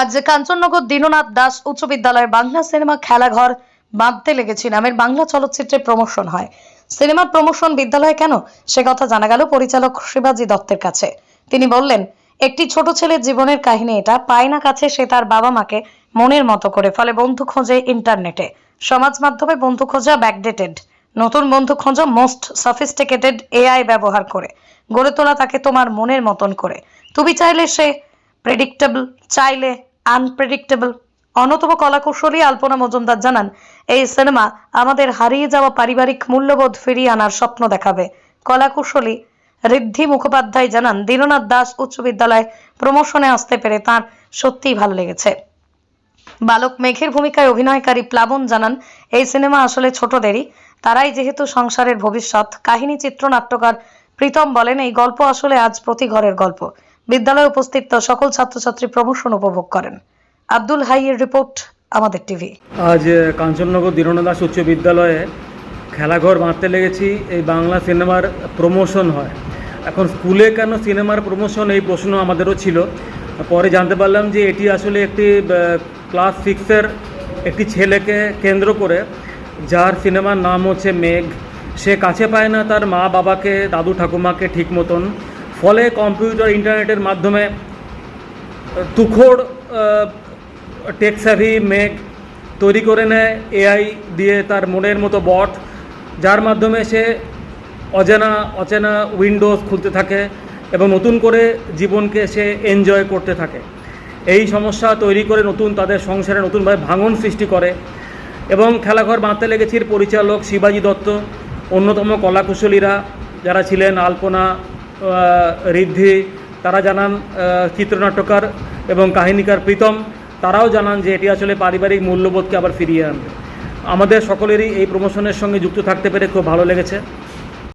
আজ কাঞ্চননগর দীননাথ দাস উচ্চ বিদ্যালয়ের বাংলা সিনেমা খেলাঘর বাঁধতে লেগেছি। নামের বাংলা চলচ্চিত্রের প্রমোশন হয়। সিনেমার প্রমোশন বিদ্যালয়ে কেন? সে কথা জানা গেল পরিচালক শিবাজি দত্তের কাছে। তিনি বললেন, একটি ছোট ছেলের জীবনের কাহিনী এটা। পায় না কাছে সে তার বাবা মাকে মনের মতো করে ফলে বন্ধু খোঁজে ইন্টারনেটে। সমাজ মাধ্যমে বন্ধু খোঁজা ব্যাকডেটেড নতুন বন্ধু খোঁজো মোস্ট সফিস্টিকেটেড এআই ব্যবহার করে। গড়ে তোলা তাকে তোমার মনের মতন করে। তুমি চাইলে সে প্রেডিক্টেবল চাইলে আনপ্রেডিক্টেবল অন্যতম কলাকুশলী আলপনা মজুমদার জানান, এই সিনেমা আমাদের হারিয়ে যাওয়া পারিবারিক মূল্যবোধ ফিরিয়ে আনার স্বপ্ন দেখাবে। কলাকুশলী ঋদ্ধি মুখোপাধ্যায় জানান, দীননাথ দাস উচ্চ বিদ্যালয় প্রমোশনে আসতে পেরে তার সত্যিই ভালো লেগেছে। বালক মেঘের ভূমিকায় অভিনয়কারী প্লাবন জানান, এই সিনেমা আসলে ছোটদেরই। তারাই যেহেতু সংসারের ভবিষ্যৎ, কাহিনী, চিত্রনাট্যকার প্রীতম বলেন, এই গল্প আসলে আজ প্রতি ঘরের গল্প। বিদ্যালয়ে উপস্থিত সকল ছাত্রছাত্রী প্রমোশন উপভোগ করেন। আব্দুল হাইয়ের রিপোর্ট, আমাদের টিভি। আজ কাঞ্চননগর দীননাথ দাস উচ্চ বিদ্যালয়ে খেলাঘর বাঁধতে লেগেছি। এই বাংলা সিনেমার প্রমোশন হয়। এখন স্কুলে কেন সিনেমার প্রমোশন? এই প্রশ্ন আমাদেরও ছিল। পরে জানতে পারলাম যে এটি আসলে একটি ক্লাস সিক্সের একটি ছেলেকে কেন্দ্র করে। যার সিনেমার নাম হচ্ছে মেঘ। সে কাছে পায় না তার মা বাবাকে দাদু ঠাকুমাকে ঠিক মতন। ফলে কম্পিউটার, ইন্টারনেটের মাধ্যমে তুখোড় টেক স্যাভি মেঘ তৈরি করে নেয় এআই দিয়ে তার মনের মতো বট, যার মাধ্যমে সে অজানা, অচেনা উইন্ডোজ খুলতে থাকে এবং নতুন করে জীবনকে সে এনজয় করতে থাকে। এই সমস্যা তৈরি করে নতুন তাদের সংসারে নতুনভাবে ভাঙন সৃষ্টি করে এবং খেলাঘর বাঁধতে লেগেছির পরিচালক শিবাজি দত্ত, অন্যতম কলাকুশলীরা যারা ছিলেন আলপনা ঋদ্ধি, তারা জানান চিত্রনাট্যকার এবং কাহিনীকার প্রীতম, তারাও জানান যে এটি আসলে পারিবারিক মূল্যবোধকে আবার ফিরিয়ে আনবে। আমাদের সকলেরই এই প্রমোশনের সঙ্গে যুক্ত থাকতে পেরে খুব ভালো লেগেছে।